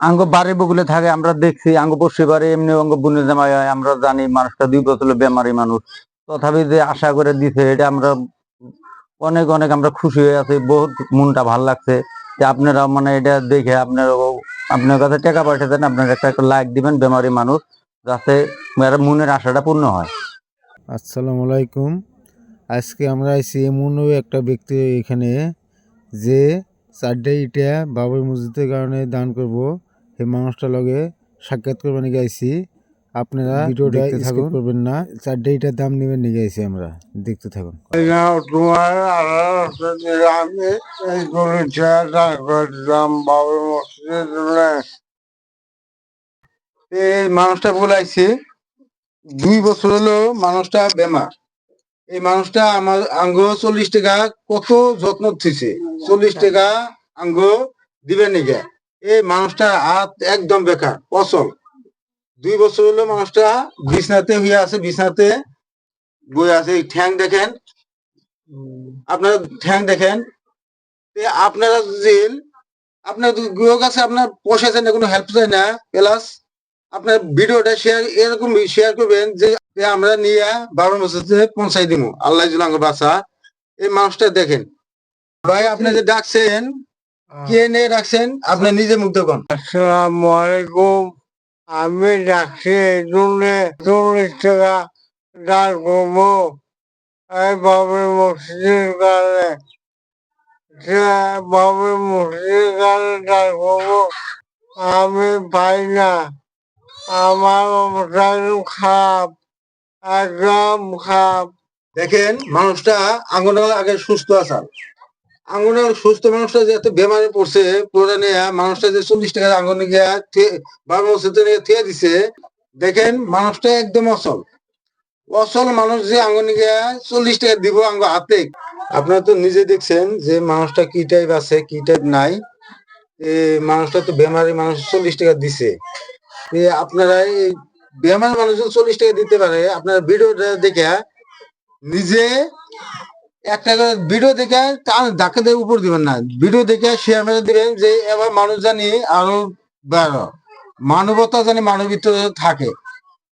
আঙ্গ বাড়ি বগুলে থাকে, আমরা দেখছি, আঙ্গ বসে বাড়ি, এমনি অঙ্গ বুনে জামাই হয়, আমরা জানি মানুষটা দুই বছর বেমারি মানুষ। তথাপি যে আশা করে দিছে, এটা আমরা অনেক অনেক আমরা খুশি হয়ে আছি, বহুত মনটা ভালো লাগছে। যে আপনারা মানে এটা দেখে আপনারা আপনার কাছে টাকা পয়সা দেন, আপনারা একটা লাইক দিবেন, বেমারি মানুষ, যাতে মনের আশাটা পূর্ণ হয়। আসসালামু আলাইকুম। আজকে আমরা আইছি এমন একটা ব্যক্তি এখানে, যে চারটে ইটা বাবর মসজিদের কারণে দান করব। সেই মানুষটার লগে সাক্ষাৎ করবার নিয়ে আইছি। আপনারা ভিডিওটা স্কিপ করবেন না। চার ইটার দাম নেবেন নিয়ে আইছি আমরা। দেখতে থাকুন। আমি এই চেয়ারটা করলাম বাবুর মসজিদের এই মানুষটা বলাইছে দুই বছর হলো মানুষটা বেমার। এই মানুষটা আমার আঙ্গ চল্লিশ টাকা কত যত্ন থইছে চল্লিশ টাকা আঙ্গ দিবে নিগে। এই মানুষটা হাত একদম বেকার, অচল। দুই বছর হলো মানুষটা বিছনাতে হইয়া আছে, বিছনাতে বই আছে। ঠ্যাং দেখেন, আপনারা ঠ্যাং দেখেন। আপনারা যদি আপনার গৃহ কাছে আপনার পয়সা চাই না, কোনো হেল্প চাই না প্লাস আপনার ভিডিওটা শেয়ার এরকম শেয়ার করবেন যে আমরা নিয়ে বাবার মসজিদে পৌঁছাই দিব আল্লাহ বাসা এই মানুষটা দেখেন। ভাই, আপনি যে ডাকছেন কে নিয়ে আপনি নিজে মুগ্ধ কন আসসালামু আলাইকুম। আমি ডাকছি এই জন্য চল্লিশ টাকা দান করব। এই বাবুর মসজিদের কারণে। সে বাবুর মসজিদের কারণে দান করব আমি পাই না। আমার অবস্থা একদম খারাপ একদম খারাপ। দেখেন মানুষটা আঙ্গনার আগে সুস্থ আসার আঙ্গনার সুস্থ মানুষটা যে বেমারে পড়ছে, পুরোটা নিয়ে মানুষটা যে চল্লিশ টাকা আঙ্গনে গিয়া থিয়ে দিছে, দেখেন মানুষটা একদম অচল। অচল মানুষ যে আঙ্গনে গিয়া চল্লিশ টাকা দিব আঙ্গ হাতে। আপনারা তো নিজে দেখছেন যে মানুষটা কি টাইপ আছে, কি টাইপ নাই। মানুষটা তো বেমারি মানুষ চল্লিশ টাকা দিছে। আপনারা এই বেমার মানুষ চল্লিশ টাকা দিতে পারে, আপনারা ভিডিওটা দেখে নিজে একটা ভিডিও দেখে ধাক্কা দিয়ে উপর দিবেন না। ভিডিও দেখে শেয়ার মেরে দিবেন যে এবার মানুষ জানি আরও বাড়ো। মানবতা জানি মানবিত থাকে।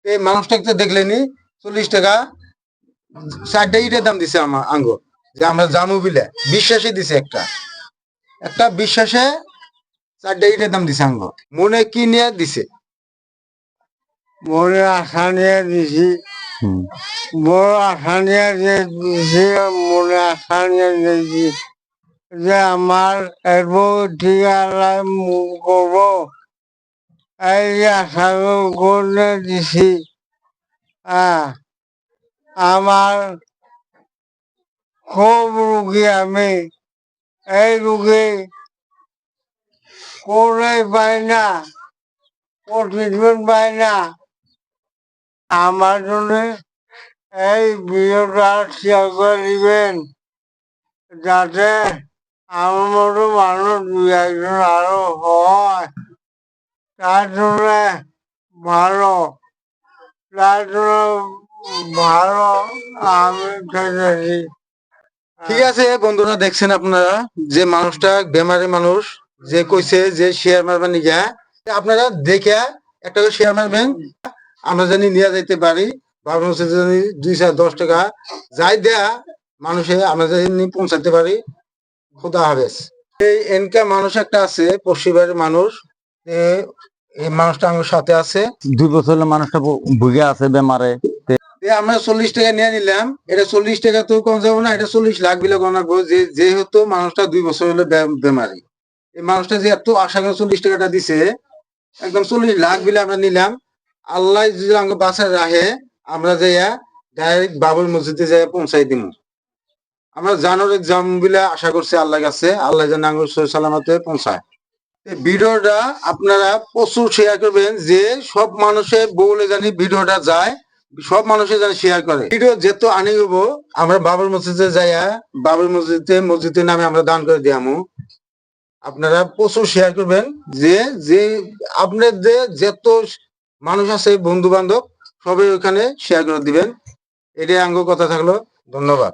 এই মানুষটাকে দেখলেনি, চল্লিশ টাকা, চারটা ইটের দাম দিছে আমার আঙ্গ যে আমরা জামু বিলে বিশ্বাসে দিছে একটা। একটা বিশ্বাসে চারটা ইটের দাম দিছে আঙ্গ মনে কি নিয়ে দিছে? মনে আশা নিয়ে দিছি। বড় আশা নিয়ে যে মনে আশা নিয়ে দিয়েছি যে আমার এরপর ঠিক আল্লাহ এই যে আশা করে দিছি? হ্যাঁ আমার খুব রুগী আমি। এই রুগী করে পাই না? ও ট্রিটমেন্ট পাই না? আমার জন্য এই ভিডিওটা শেয়ার করে দিবেন, যাতে আমার মতো মানুষ দুই একজন আরও হয়। তার জন্য ভালো, তার জন্য ভালো আমি থেকেছি ঠিক আছে বন্ধুরা, দেখছেন আপনারা যে মানুষটা বেমারি মানুষ, যে কইছে যে শেয়ার মারবেন নিগা আপনারা দেখে একটা শেয়ার মারবেন। আমরা জানি নিয়ে যাইতে পারি বাবার মসজিদে জানি দুই চার দশ টাকা যাই দেয়া মানুষে আমরা জানি পৌঁছাতে পারি। খুদা হাফেজ। এই এনকা মানুষ একটা আছে মানুষ এই মানুষটা আমার সাথে আছে। দুই বছর মানুষটা ভুগে আছে বেমারে। আমরা চল্লিশ টাকা নিয়ে নিলাম এটা চল্লিশ টাকা তো কম যাব না এটা চল্লিশ লাখ বিলে গণাবো যে যেহেতু মানুষটা দুই বছর হলো বেমারি। এই মানুষটা যে এত আশা করে চল্লিশ টাকাটা দিছে একদম চল্লিশ লাখ বিলে আমরা নিলাম আল্লাহ যদি আমাকে বাসায় রাখে, আমরা যাইয়া ডাইরেক্ট বাবুল মসজিদে যাই পৌঁছাই দিব আমরা জানুয়ারি জাম বিলে আশা করছি আল্লাহ কাছে, আল্লাহ যেন সালামতে পৌঁছায়। ভিডিওটা আপনারা প্রচুর শেয়ার করবেন যে সব মানুষের বলে জানি ভিডিওটা যায়, সব মানুষে যেন শেয়ার করে। ভিডিও যেহেতু আনি হব আমরা বাবর মসজিদে যাইয়া বাবর মসজিদে, মসজিদের নামে আমরা দান করে দিয়ামু আপনারা প্রচুর শেয়ার করবেন যে যে আপনার যে যত মানুষ আছে বন্ধু বান্ধব সবাই ওখানে শেয়ার করে দিবেন। এটাই আঙ্গ কথা থাকল। ধন্যবাদ।